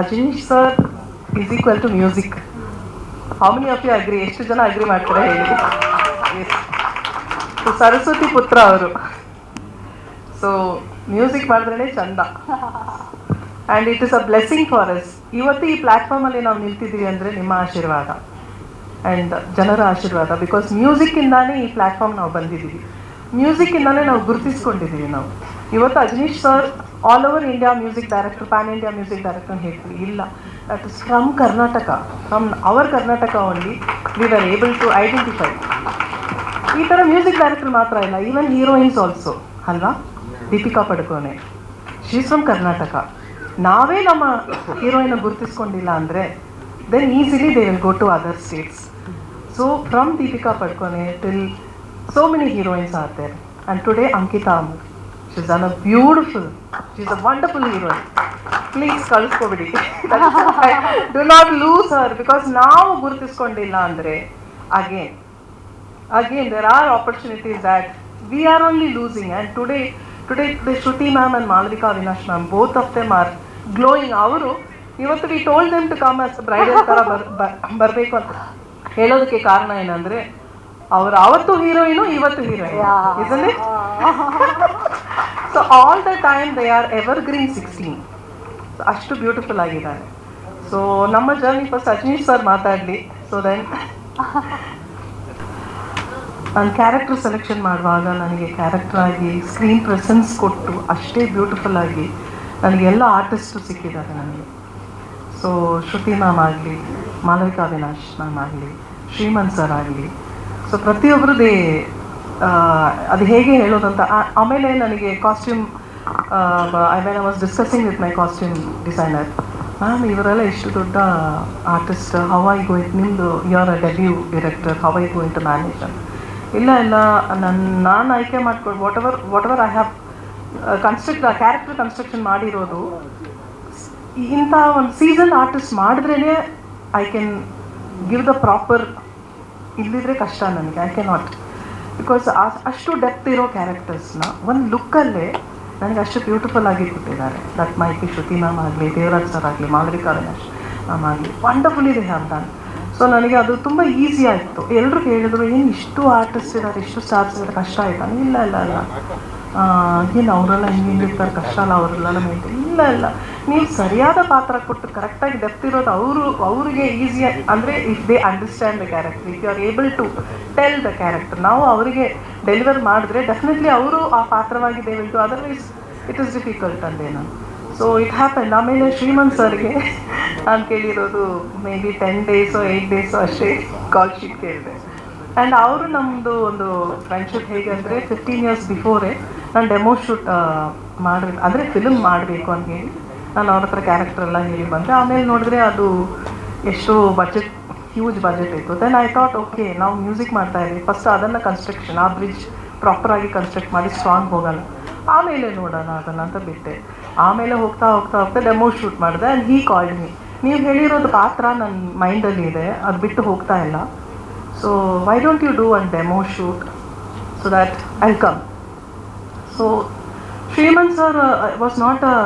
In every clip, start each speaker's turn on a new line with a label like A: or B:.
A: Ajaneesh sir is equal to music how many of you agree ಎಷ್ಟು ಜನ agri ಮಾಡ್ತಾರೆ ಹೇಳಿ. ಸರಸ್ವತಿ ಪುತ್ರ ಅವರು. ಸೊ ಮ್ಯೂಸಿಕ್ ಮಾಡಿದ್ರೆ ಚಂದ. And it is a blessing for us ಇವತ್ತು ಈ ಪ್ಲ್ಯಾಟ್ಫಾರ್ಮಲ್ಲಿ ನಾವು ನಿಲ್ತಿದ್ದೀವಿ ಅಂದರೆ ನಿಮ್ಮ ಆಶೀರ್ವಾದ. ಆ್ಯಂಡ್ ಜನರ ಆಶೀರ್ವಾದ. ಬಿಕಾಸ್ ಮ್ಯೂಸಿಕ್ಕಿಂದಾನೇ ಈ ಪ್ಲ್ಯಾಟ್ಫಾರ್ಮ್ ನಾವು ಬಂದಿದ್ದೀವಿ. ಮ್ಯೂಸಿಕ್ಕಿಂದಾನೇ ನಾವು ಗುರುತಿಸ್ಕೊಂಡಿದ್ದೀವಿ ನಾವು. ಇವತ್ತು Ajaneesh sir all over India music director pan India music director ಹೇಳ್ತೀವಿ ಇಲ್ಲ. That is from Karnataka from our Karnataka only we are able to identify ಈ ಥರ ಮ್ಯೂಸಿಕ್ ಡೈರೆಕ್ಟರ್ ಮಾತ್ರ ಇಲ್ಲ. ಈವನ್ ಹೀರೋಯಿನ್ಸ್ ಆಲ್ಸೋ ಅಲ್ವಾ? ದೀಪಿಕಾ ಪಡುಕೋಣೆ. ಶೀಸ್ ಫ್ರಮ್ ಕರ್ನಾಟಕ ನಾವೇ ನಮ್ಮ ಹೀರೋಯಿನ ಗುರುತಿಸ್ಕೊಂಡಿಲ್ಲ ಅಂದರೆ then easily they will go to other states so from Deepika Padukone till so many heroines are there and today Ankita Amar she's an a beautiful she's a wonderful heroine please ಕಳಿಸ್ಕೊಬಿಡಿ. Do not lose her because ನಾವು ಗುರುತಿಸ್ಕೊಂಡಿಲ್ಲ ಅಂದರೆ again again there are opportunities that we are only losing and today today today Shruti ma'am and Malavika Avinash ma'am both of them are glowing ಅವರು ಇವತ್ತು we told them to come as bridal ಥರ ಬರ್ ಬರಬೇಕು ಅಂತ. ಹೇಳೋದಕ್ಕೆ ಕಾರಣ ಏನಂದರೆ ಅವರು ಅವತ್ತು ಹೀರೋಯಿನು ಇವತ್ತು ಹೀರೋಯಿನ್ ಇದನ್ನೇ so all the time they are evergreen sixteen ಅಷ್ಟು ಬ್ಯೂಟಿಫುಲ್ ಆಗಿದ್ದಾರೆ. ಸೊ ನಮ್ಮ ಜರ್ನಿ ಫಸ್ಟ್ ಅಜನೀಶ್ ಸರ್ ಮಾತಾಡಲಿ. ಸೊ ದೆನ್ ನಾನು ಕ್ಯಾರೆಕ್ಟರ್ ಸೆಲೆಕ್ಷನ್ ಮಾಡುವಾಗ ನನಗೆ ಕ್ಯಾರೆಕ್ಟರ್ ಆಗಿ ಸ್ಕ್ರೀನ್ ಪ್ರೆಸೆನ್ಸ್ ಕೊಟ್ಟು ಅಷ್ಟೇ ಬ್ಯೂಟಿಫುಲ್ ಆಗಿ ನನಗೆ ಎಲ್ಲ ಆರ್ಟಿಸ್ಟು ಸಿಕ್ಕಿದ್ದಾರೆ ನನಗೆ. ಸೊ ಶ್ರುತಿ ಮ್ಯಾಮ್ ಆಗಲಿ, ಮಾಲವಿಕಾ ಅವಿನಾಶ್ ಮ್ಯಾಮ್ ಆಗಲಿ, ಶ್ರೀಮಂತ್ ಸರ್ ಆಗಲಿ. ಸೊ ಪ್ರತಿಯೊಬ್ಬರದೇ ಅದು ಹೇಗೆ ಹೇಳೋದಂತ ಆಮೇಲೆ ನನಗೆ costume I mean I was discussing with my costume designer ma'am ಇವರೆಲ್ಲ ಇಷ್ಟು ದೊಡ್ಡ ಆರ್ಟಿಸ್ಟ್ ಹೌ ಐ ಗೋಯಿಂಟ್ ನಿಮ್ಮದು you are a debut director how I going to manage ಅಂತ ಇಲ್ಲ ಇಲ್ಲ ನನ್ನ ನಾನು ಆಯ್ಕೆ ಮಾಡ್ಕೊಂಡು whatever whatever I have construct character construction ಮಾಡಿರೋದು, ಇಂಥ ಒಂದು season artist ಮಾಡಿದ್ರೇ I can give the proper ಇಲ್ಲದಿದ್ರೆ ಕಷ್ಟ ನನಗೆ ಐ ಕ್ಯಾನ್ ನಾಟ್ ಬಿಕಾಸ್ ಅಷ್ಟು ಡೆಪ್ತ್ ಇರೋ ಕ್ಯಾರೆಕ್ಟರ್ಸ್ನ ಒಂದು ಲುಕ್ಕಲ್ಲೇ ನನಗೆ ಅಷ್ಟು ಬ್ಯೂಟಿಫುಲ್ ಆಗಿ ಕೊಟ್ಟಿದ್ದಾರೆ ದಟ್ ಮೈಕಿ ಶ್ರುತಿ ಮ್ಯಾಮ್ ಆಗಲಿ ದೇವರಾಜ್ ಸರ್ ಆಗಲಿ ಮಾಲವಿಕಾ ಅವಿನಾಶ್ ಮ್ಯಾಮ್ ಆಗಲಿ. ವಂಡರ್ಫುಲ್ ಇದೆ ಅಂತ ಸೊ ನನಗೆ ಅದು ತುಂಬ ಈಸಿ ಆಯಿತು. ಎಲ್ಲರೂ ಹೇಳಿದ್ರು, ಏನು ಇಷ್ಟು ಆರ್ಟಿಸ್ಟ್ ಇದ್ದಾರೆ ಇಷ್ಟು ಸ್ಟಾರ್ಸ್ ಇದ್ದಾರೆ ಕಷ್ಟ ಆಯ್ತಾನೆ ಇಲ್ಲ ಇಲ್ಲ ಇಲ್ಲ. ಏನು ಅವರೆಲ್ಲ ಹಿಂಗೆ ಇರ್ತಾರೆ, ಕಷ್ಟ ಅಲ್ಲ ಅವರೆಲ್ಲ ಇಲ್ಲ ಇಲ್ಲ. ನೀವು ಸರಿಯಾದ ಪಾತ್ರ ಕೊಟ್ಟು ಕರೆಕ್ಟಾಗಿ ಡೆಪ್ತ್ ಇರೋದು ಅವರು, ಅವರಿಗೆ ಈಸಿ ಅಂದರೆ if they understand the character if you are able to tell the character ನಾವು ಅವರಿಗೆ ಡೆಲಿವರ್ ಮಾಡಿದ್ರೆ ಡೆಫಿನೆಟ್ಲಿ ಅವರು ಆ ಪಾತ್ರವಾಗಿ will to otherwise it is difficult ಅಂದೆ ನಾನು ಸೊ ಇಟ್ ಹ್ಯಾಪನ್ ಆಮೇಲೆ ಶ್ರೀಮಂತ್ ಸರ್ಗೆ ನಾನು ಕೇಳಿರೋದು ಮೇ ಬಿ ಟೆನ್ ಡೇಸೋ ಏಯ್ಟ್ ಡೇಸೋ ಅಷ್ಟೇ ಕಾಲ್ ಶೀಟ್ ಕೇಳಿದೆ. ಆ್ಯಂಡ್ ಅವರು ನಮ್ಮದು ಒಂದು ಫ್ರೆಂಡ್ಶಿಪ್ ಹೇಗೆ ಅಂದರೆ ಫಿಫ್ಟೀನ್ ಇಯರ್ಸ್ ಬಿಫೋರೇ ನಾನು ಡೆಮೋ ಶೂಟ್ ಮಾಡಬೇಕು ಅಂದರೆ ಫಿಲ್ಮ್ ಮಾಡಬೇಕು ಅಂತ ಹೇಳಿ ನಾನು ಅವ್ರ ಹತ್ರ ಕ್ಯಾರೆಕ್ಟರ್ ಎಲ್ಲ ಹೇಳಿ ಬಂದೆ ಆಮೇಲೆ ನೋಡಿದ್ರೆ ಅದು ಎಷ್ಟು ಬಜೆಟ್ ಹ್ಯೂಜ್ ಬಜೆಟ್ ಇತ್ತು. ದೆನ್ ಐ ಥಾಟ್ ಓಕೆ ನಾವು ಮ್ಯೂಸಿಕ್ ಮಾಡ್ತಾ ಇದ್ವಿ. ಫಸ್ಟ್ ಅದನ್ನು ಕನ್ಸ್ಟ್ರಕ್ಷನ್ ಆ ಬ್ರಿಡ್ಜ್ ಪ್ರಾಪರಾಗಿ ಕನ್ಸ್ಟ್ರಕ್ಟ್ ಮಾಡಿ ಸ್ಟ್ರಾಂಗ್ ಹೋಗಲ್ಲ. ಆಮೇಲೆ ನೋಡೋಣ ಅದನ್ನು ಅಂತ ಬಿಟ್ಟೆ. ಆಮೇಲೆ ಹೋಗ್ತಾ ಹೋಗ್ತಾ ಹೋಗ್ತಾ ಡೆಮೋ ಶೂಟ್ ಮಾಡಿದೆ ಆ್ಯಂಡ್ ಹೀ ಕಾಲ್ಡ್ ಮೀ ನೀವು ಹೇಳಿರೋದು ಪಾತ್ರ ನನ್ನ ಮೈಂಡಲ್ಲಿ ಇದೆ, ಅದು ಬಿಟ್ಟು ಹೋಗ್ತಾ ಇಲ್ಲ. So why don't you do one demo shoot so that I come so Shrimant sir was not a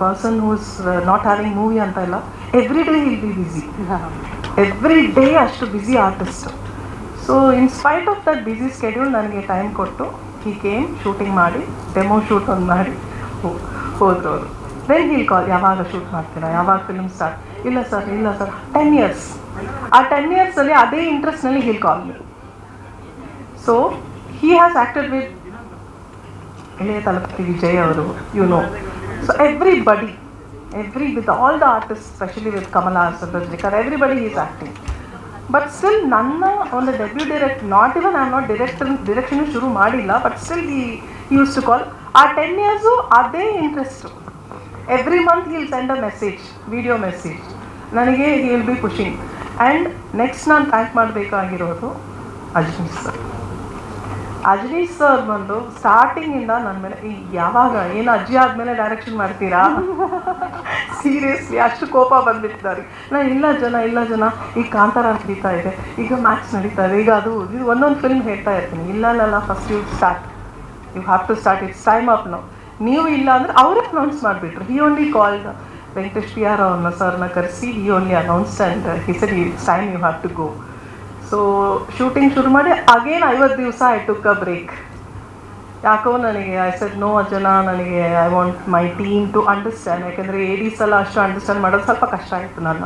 A: person who's not having movie ಅಂತ ಇಲ್ಲ every day will be busy every day ಅಷ್ಟು busy artist so in spite of that busy schedule ನನಗೆ time ಕೊಟ್ಟು ಈ came shooting ಮಾಡಿ demo shoot ಒಂದು ಮಾಡಿ. ಹೋದ್ರು ಅವರು ದೆನ್ ಹೀಲ್ ಕಾಲ್ ಯಾವಾಗ ಶೂಟ್ ಮಾಡ್ತೀರಾ? ಯಾವಾಗ ಫಿಲ್ಮ್ ಸ್ಟಾರ್ಟ್ ಇಲ್ಲ ಸರ್ ಇಲ್ಲ ಸರ್ ಟೆನ್ ಇಯರ್ಸ್ ಆ ಟೆನ್ ಇಯರ್ಸಲ್ಲಿ ಅದೇ ಇಂಟ್ರೆಸ್ಟ್ನಲ್ಲಿ he'll call so he has acted with Ilaya Thalapathy Vijay ಅವರು you know so every body every with all the artist specially with Kamala Chandrashekar everybody is acting but still ನನ್ನ ಒಂದು debut direct not even I not director direction ಶುರು ಮಾಡಿಲ್ಲ but still he use to call ಆ ten years ಅದೇ interest every month he'll send a message video message ನನಗೆ he will be pushing and next ನಾನು thank ಮಾಡಬೇಕಾಗಿರೋದು Ajaneesh sir Ajaneesh sir ಬಂದು ಸ್ಟಾರ್ಟಿಂಗಿಂದ ನನ್ನ ಮೇಲೆ ಈ ಯಾವಾಗ? ಏನು ಅಜ್ಜಿ ಆದಮೇಲೆ ಡೈರೆಕ್ಷನ್ ಮಾಡ್ತೀರಾ? ಸೀರಿಯಸ್ಲಿ ಅಷ್ಟು ಕೋಪ ಬಂದ್ಬಿಟ್ಟಿದ್ದಾರೆ ನಾ, ಇಲ್ಲ ಜನ ಇಲ್ಲ ಜನ ಈಗ ಕಾಂತಾರ ನಡೀತಾ ಇದೆ. ಈಗ ಮ್ಯಾಚ್ ನಡೀತಾ ಇದೆ. ಈಗ ಅದು ಒಂದೊಂದು ಫಿಲ್ಮ್ ಹೇಳ್ತಾ ಇರ್ತೀನಿ. ಇಲ್ಲ ಇಲ್ಲ first you start you have to start it's time up ನಾವು ನೀವು ಇಲ್ಲ ಅಂದ್ರೆ ಅವರೇ ಅನೌನ್ಸ್ ಮಾಡಿಬಿಟ್ರು. He only called Venkatesh P R ಅವ್ರನ್ನ ಸರ್ನ ಕರೆಸಿ he only announce and he said it's time you have to go so shooting ಶುರು ಮಾಡಿ ಅಗೇನ್ ಐವತ್ತು ದಿವಸ ಐ ಟುಕ್ ಅ ಬ್ರೇಕ್ ಯಾಕೋ ನನಗೆ ಐ ಸೆಟ್ ನೋ ಜನ ನನಗೆ I want my team to understand ಯಾಕೆಂದರೆ ಏಡೀಸ್ ಎಲ್ಲ ಅಷ್ಟು ಅಂಡರ್ಸ್ಟ್ಯಾಂಡ್ ಮಾಡೋದು ಸ್ವಲ್ಪ ಕಷ್ಟ ಆಯಿತು ನನ್ನ.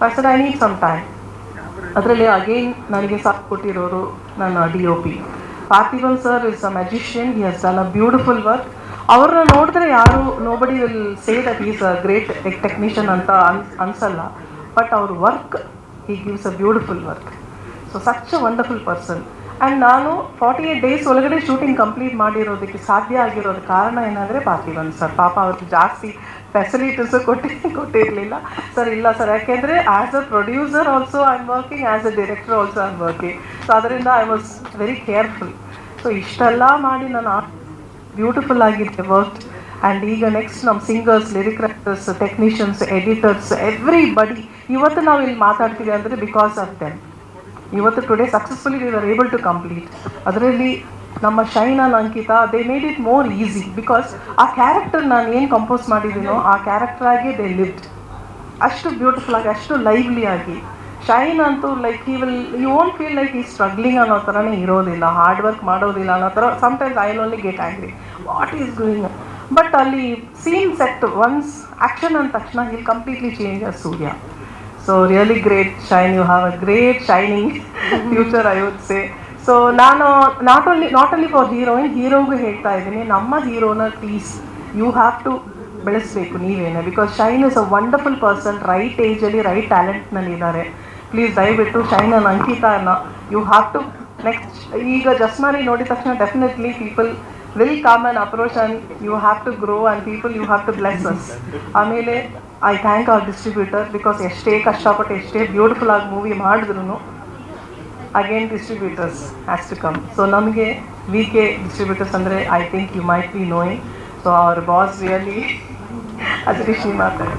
A: I set I need some time ಅದರಲ್ಲಿ ಅಗೇನ್ ನನಗೆ ಸಾಥ್ ಕೊಟ್ಟಿರೋರು ನನ್ನ D O P Parthivan sir is a magician he has done a beautiful work ಅವ್ರನ್ನ ನೋಡಿದ್ರೆ ಯಾರು nobody will say that is a great technician ಅಂತ ಅನ್, ಅನ್ಸಲ್ಲ. ಬಟ್ ಅವ್ರ work he gives a beautiful work so such wonderful person and ನಾನು forty eight days ಒಳಗಡೆ shooting complete ಮಾಡಿರೋದಕ್ಕೆ ಸಾಧ್ಯ ಆಗಿರೋದು ಕಾರಣ ಏನಂದರೆ ಪಾರ್ಥಿವನ್ ಸರ್. ಪಾಪ ಅವ್ರಿಗೆ ಜಾಸ್ತಿ ಫೆಸಿಲಿಟೀಸು ಕೊಟ್ಟಿ ಕೊಟ್ಟಿರಲಿಲ್ಲ. ಸರ್, ಇಲ್ಲ ಸರ್. ಯಾಕೆಂದರೆ as a producer also I am working as a director also I am working so ಅದರಿಂದ I was very careful so ಇಷ್ಟೆಲ್ಲ ಮಾಡಿ ನಾನು ಬ್ಯೂಟಿಫುಲ್ ಆಗಿದ್ದೆ ವರ್ಕ್ ಆ್ಯಂಡ್ ಈಗ ನೆಕ್ಸ್ಟ್ ನಮ್ಮ singers lyric writers technicians editors every body ಇವತ್ತು ನಾವು ಇಲ್ಲಿ ಮಾತಾಡ್ತೀವಿ ಅಂದರೆ ಬಿಕಾಸ್ ಆಫ್ ದೆಮ್ ಇವತ್ತು today successfully we able to complete ಅದರಲ್ಲಿ ನಮ್ಮ Shine and Ankita they made it more easy because ಆ ಕ್ಯಾರೆಕ್ಟರ್ ನಾನು ಏನು ಕಂಪೋಸ್ ಮಾಡಿದ್ದೀನೋ ಆ ಕ್ಯಾರೆಕ್ಟರ್ ಆಗಿ ದೇ ಲಿವ್ಡ್ ಅಷ್ಟು ಬ್ಯೂಟಿಫುಲ್ ಆಗಿ, ಅಷ್ಟು ಲೈವ್ಲಿ ಆಗಿ. ಶೈನ್ ಅಂತೂ ಲೈಕ್ ಈ will you won't feel like ಈ ಸ್ಟ್ರಗ್ಲಿಂಗ್ ಅನ್ನೋ ಥರನೇ ಇರೋದಿಲ್ಲ ಹಾರ್ಡ್ ವರ್ಕ್ ಮಾಡೋದಿಲ್ಲ ಅನ್ನೋ ಥರ sometimes I only get angry what is doing but ಅಲ್ಲಿ ಸೀನ್ ಸೆಟ್ ಒನ್ಸ್ ಆ್ಯಕ್ಷನ್ ಅಂದ ತಕ್ಷಣ ಇಲ್ಲಿ completely change Surya so really great Shine you have a great shining future I would say so ನಾನು not only not only for heroine ಹೀರೋಗೂ ಹೇಳ್ತಾ ಇದ್ದೀನಿ. ನಮ್ಮ ಹೀರೋನ please you have to ಬೆಳೆಸಬೇಕು ನೀವೇನೆ. Because Shine is a wonderful person right ಏಜಲ್ಲಿ right ಟ್ಯಾಲೆಂಟ್ನಲ್ಲಿ ಇದ್ದಾರೆ. Please ದಯವಿಟ್ಟು shine ಅನ್ನ. ಅಂಕಿತಾನ ಯು ಹ್ಯಾವ್ ಟು ನೆಕ್ಸ್ಟ್ ಈಗ ಜಸ್ಮಾರಿ ನೋಡಿದ ತಕ್ಷಣ definitely people will come and approach and you have to grow and people you have to bless us ಆಮೇಲೆ I thank our distributor because ಎಷ್ಟೇ ಕಷ್ಟಪಟ್ಟು ಎಷ್ಟೇ ಬ್ಯೂಟಿಫುಲ್ ಆಗಿ ಮೂವಿ ಮಾಡಿದ್ರು again distributors has to come so ನಮಗೆ V K distributors ಅಂದರೆ I think you might be knowing so our boss really Ajaneesh ಮಾತಾಡಿ.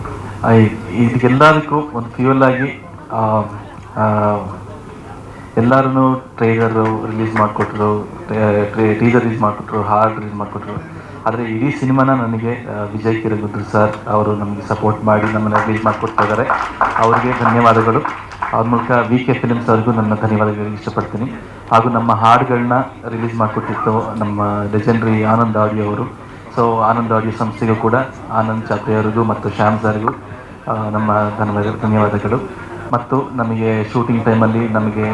B: ಇದಕ್ಕೆಲ್ಲದಕ್ಕೂ ಒಂದು ಫ್ಯೂಲ್ ಆಗಿ ಎಲ್ಲರೂ ಟ್ರೈಲರು ರಿಲೀಸ್ ಮಾಡಿಕೊಟ್ರು ಟೀಸರ್ ರಿಲೀಸ್ ಮಾಡಿಕೊಟ್ರು ಹಾಡ್ ರಿಲೀಸ್ ಮಾಡಿಕೊಟ್ರು. ಆದರೆ ಇಡೀ ಸಿನಿಮಾನ ನನಗೆ ವಿಜಯ್ ಕಿರಗುದ್ರು ಸರ್ ಅವರು ನಮಗೆ ಸಪೋರ್ಟ್ ಮಾಡಿ ನಮ್ಮನ್ನು ರಿಲೀಸ್ ಮಾಡಿಕೊಡ್ತಾ ಇದ್ದಾರೆ ಅವರಿಗೆ ಧನ್ಯವಾದಗಳು. ಅವ್ರ ಮೂಲಕ ವಿ ಕೆ ಫಿಲಿಮ್ಸ್ ಅವ್ರಿಗೂ ನನ್ನ ಧನ್ಯವಾದಗಳಿಗೆ ಇಷ್ಟಪಡ್ತೀನಿ. ಹಾಗೂ ನಮ್ಮ ಹಾಡುಗಳನ್ನ ರಿಲೀಸ್ ಮಾಡಿಕೊಟ್ಟಿತ್ತು ನಮ್ಮ ಲೆಜೆಂಡ್ರಿ ಆನಂದ್ ಆಡಿಯೋ ಅವರು. ಸೊ ಆನಂದ್ ಆಡಿಯೋ ಸಂಸ್ಥೆಗೂ ಕೂಡ, ಆನಂದ್ ಚಾತ್ರೆಯವರಿಗೂ ಮತ್ತು ಶ್ಯಾಮ್ ಸರ್ಗೂ ನಮ್ಮ ಧನ್ಯವಾದ, ಧನ್ಯವಾದಗಳು. ಮತ್ತು ನಮಗೆ ಶೂಟಿಂಗ್ ಟೈಮಲ್ಲಿ ನಮಗೆ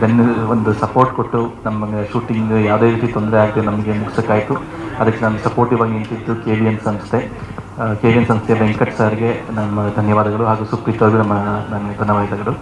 B: ಬೆನ್ನು ಒಂದು ಸಪೋರ್ಟ್ ಕೊಟ್ಟು ನಮಗೆ ಶೂಟಿಂಗ್ ಯಾವುದೇ ರೀತಿ ತೊಂದರೆ ಆಗದೆ ನಮಗೆ ಮುಗಿಸೋಕ್ಕಾಯಿತು. ಅದಕ್ಕೆ ನಾನು ಸಪೋರ್ಟಿವ್ ಆಗಿ ನಿಂತಿದ್ದು ಕೆ ವಿ ಎನ್ ಸಂಸ್ಥೆ. ಕೆ ವಿ ಎನ್ ಸಂಸ್ಥೆಯ ವೆಂಕಟ್ ಸರ್ಗೆ ನಮ್ಮ ಧನ್ಯವಾದಗಳು ಹಾಗೂ ಸುಪ್ರೀತ್ ಅವ್ರಿಗೂ ನಮ್ಮ ನನ್ನ ಧನ್ಯವಾದಗಳು.